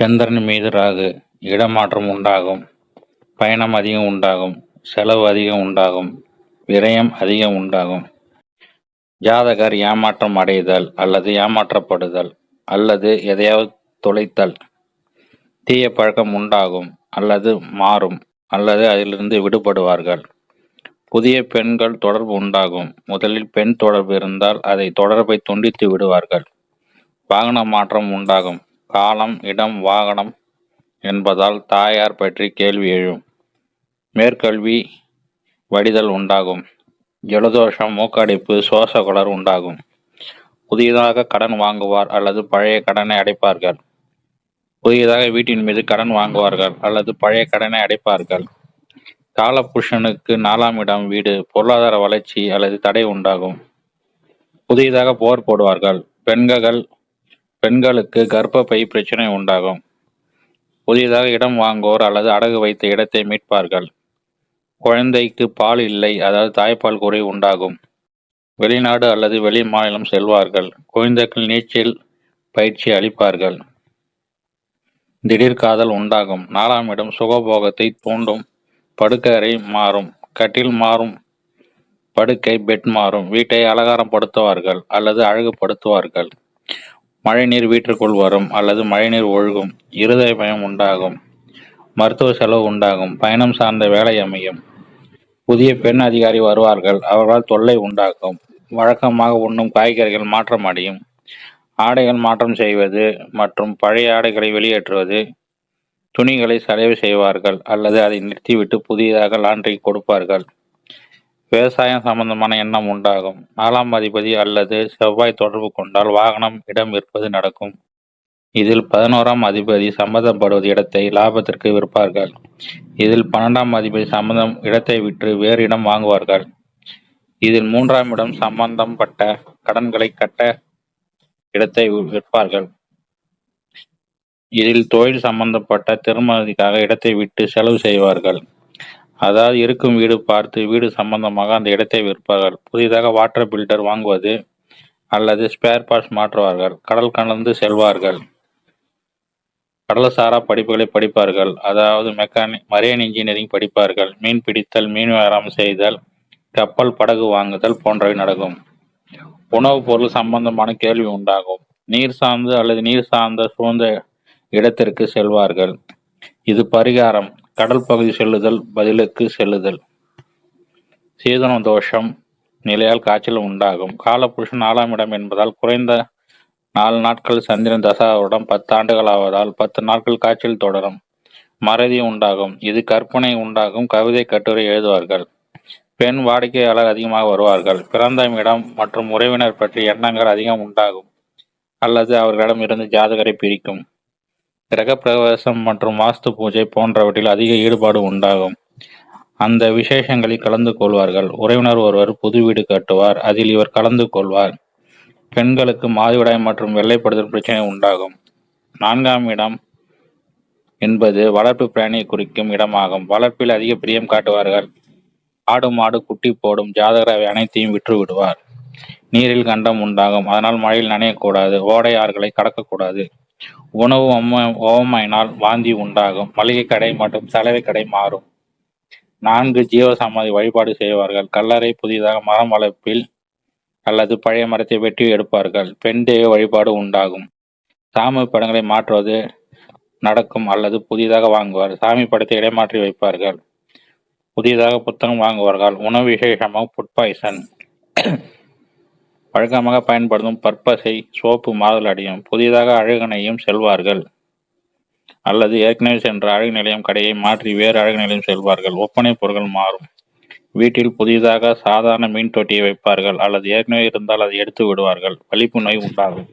சந்திரன் மீது ராகு இடமாற்றம் உண்டாகும் பயணம் அதிகம் உண்டாகும் செலவு அதிகம் உண்டாகும் விரயம் அதிகம் உண்டாகும். ஜாதகர் ஏமாற்றம் அடைதல் அல்லது ஏமாற்றப்படுதல் அல்லது எதையாவது தொலைத்தல் தீய பழக்கம் உண்டாகும் அல்லது மாறும் அல்லது அதிலிருந்து விடுபடுவார்கள். புதிய பெண்கள் தொடர்பு உண்டாகும். முதலில் பெண் தொடர்பு இருந்தால் அதை தொடர்பை துண்டித்து விடுவார்கள். வாகன மாற்றம் உண்டாகும். காலம் இடம் வாகனம் என்பதால் தாயார் பற்றி கேள்வி எழும். மேற்கல்வி வடிதல் உண்டாகும். ஜலதோஷம் மூக்கடைப்பு சுவாச குளர் உண்டாகும். புதியதாக கடன் வாங்குவார் அல்லது பழைய கடனை அடைப்பார்கள். புதியதாக வீட்டின் மீது கடன் வாங்குவார்கள் அல்லது பழைய கடனை அடைப்பார்கள். காலபுருஷனுக்கு நாலாம் இடம் வீடு பொருளாதார வளர்ச்சி அல்லது தடை உண்டாகும். புதியதாக போர் போடுவார்கள். பெண்கள் பெண்களுக்கு கர்ப்பப்பை பிரச்சனை உண்டாகும். புதிதாக இடம் வாங்குவோர் அல்லது அடகு வைத்த இடத்தை மீட்பார்கள். குழந்தைக்கு பால் இல்லை அதாவது தாய்ப்பால் குறை உண்டாகும். வெளிநாடு அல்லது வெளி மாநிலம் செல்வார்கள். குழந்தைகள் நீச்சல் பயிற்சி அளிப்பார்கள். திடீர் காதல் உண்டாகும். நாலாம் இடம் சுகபோகத்தை தூண்டும். படுக்கறை மாறும். கட்டில் மாறும். படுக்கை பெட் மாறும். வீட்டை அலங்காரப்படுத்துவார்கள் அல்லது அழகுபடுத்துவார்கள். மழைநீர் வீட்டிற்குள் வரும் அல்லது மழைநீர் ஒழுகும் இருதய பயம் உண்டாகும் மருத்துவ செலவு உண்டாகும் பயணம் சார்ந்த வேலை அமையும். புதிய பெண் அதிகாரி வருவார்கள் அவர்களால் தொல்லை உண்டாகும் வழக்கமாக உண்ணும் காய்கறிகள் மாற்றம் அடையும். ஆடைகள் மாற்றம் செய்வது மற்றும் பழைய ஆடைகளை வெளியேற்றுவது. துணிகளை சலவை செய்வார்கள் அல்லது அதை நிறுத்திவிட்டு புதியதாக லாண்டரி கொடுப்பார்கள். விவசாயம் சம்பந்தமான எண்ணம் உண்டாகும். நாலாம் அதிபதி அல்லது செவ்வாய் தொடர்பு கொண்டால் வாகனம் இடம் விற்பது நடக்கும். இதில் பதினோராம் அதிபதி சம்பந்தப்படுவது இடத்தை லாபத்திற்கு விற்பார்கள். இதில் பன்னெண்டாம் அதிபதி சம்பந்தம் இடத்தை விற்று வேறு இடம் வாங்குவார்கள். இதில் மூன்றாம் இடம் சம்பந்தப்பட்ட கடன்களை கட்ட இடத்தை விற்பார்கள். இதில் தொழில் சம்பந்தப்பட்ட திருமணத்திற்காக இடத்தை விட்டு செலவு செய்வார்கள். அதாவது இருக்கும் வீடு பார்த்து வீடு சம்பந்தமாக அந்த இடத்தை விற்பார்கள். புதிதாக வாட்டர் பில்டர் வாங்குவது அல்லது ஸ்பேர் பார்ட்ஸ் மாற்றுவார்கள். கடல் கலந்து செல்வார்கள். கடல்சாரா படிப்புகளை படிப்பார்கள். அதாவது மெக்கானிக் மரியன் இன்ஜினியரிங் படிப்பார்கள். மீன் பிடித்தல் மீன் வியாபாரம் செய்தல் கப்பல் படகு வாங்குதல் போன்றவை நடக்கும். உணவுப் பொருள் சம்பந்தமான கேள்வி உண்டாகும். நீர் சார்ந்து அல்லது நீர் சார்ந்த சூழ்ந்த இடத்திற்கு செல்வார்கள். இது பரிகாரம். கடல் பகுதி செல்லுதல் பதிலுக்கு செல்லுதல். சீதன தோஷம் நிலையால் காய்ச்சல் உண்டாகும். காலபுருஷன் நாலாம் இடம் என்பதால் குறைந்த நாலு நாட்கள் சந்திரன் தசாவுடன் பத்து ஆண்டுகள் ஆவதால் பத்து நாட்கள் காய்ச்சல் தொடரும். மறதி உண்டாகும். இது கற்பனை உண்டாகும். கவிதை கட்டுரை எழுதுவார்கள். பெண் வாடிக்கையாளர் அதிகமாக வருவார்கள். பிறந்த இடம் மற்றும் உறவினர் பற்றி எண்ணங்கள் அதிகம் உண்டாகும். அல்லது அவர்களிடம் இருந்து ஜாதகரை பிரிக்கும். கிரகப்பிரவேசம் மற்றும் வாஸ்து பூஜை போன்றவற்றில் அதிக ஈடுபாடு உண்டாகும். அந்த விசேஷங்களில் கலந்து கொள்வார்கள். உறவினர் ஒருவர் புது வீடு கட்டுவார். அதில் இவர் கலந்து கொள்வார். பெண்களுக்கு மாதவிடாய் மற்றும் வெள்ளைப்படுதல் பிரச்சனை உண்டாகும். நான்காம் இடம் என்பது வளர்ப்பு பிராணியை குறிக்கும் இடமாகும். வளர்ப்பில் அதிக பிரியம் காட்டுவார்கள். ஆடு மாடு குட்டி போடும். ஜாதகர் அவை அனைத்தையும் விற்று விடுவார். நீரில் கண்டம் உண்டாகும். அதனால் மழையில் நனையக்கூடாது. ஓடை ஆறுகளை கடக்கக்கூடாது. உணவு ஓவமாயினால் வாந்தி உண்டாகும். மளிகை கடை மற்றும் சலவை கடை மாறும். நான்கு ஜீவசமாதி வழிபாடு செய்வார்கள். கல்லறை புதிதாக மரம் வளர்ப்பில் அல்லது பழைய மரத்தை வெட்டி எடுப்பார்கள். பெண் தெய்வ வழிபாடு உண்டாகும். சாமி படங்களை மாற்றுவது நடக்கும் அல்லது புதிதாக வாங்குவார். சாமி படத்தை இடைமாற்றி வைப்பார்கள். புதிதாக புத்தகம் வாங்குவார்கள். உணவு விசேஷமாக ஃபுட் பாய்சன் வழக்கமாக பயன்படுத்தும் பற்பசை சோப்பு மாறுதல் அடையும் புதிதாக அழகனையும் செல்வார்கள். அல்லது ஏற்கனவே சென்ற அழகு நிலையம் கடையை மாற்றி வேறு அழகு நிலையம் செல்வார்கள். ஒப்பனை பொருட்கள் மாறும். வீட்டில் புதிதாக சாதாரண மீன் தொட்டியை வைப்பார்கள். அல்லது ஏற்கனவே இருந்தால் அதை எடுத்து விடுவார்கள். வலிப்பு நோய் உண்டாகும்.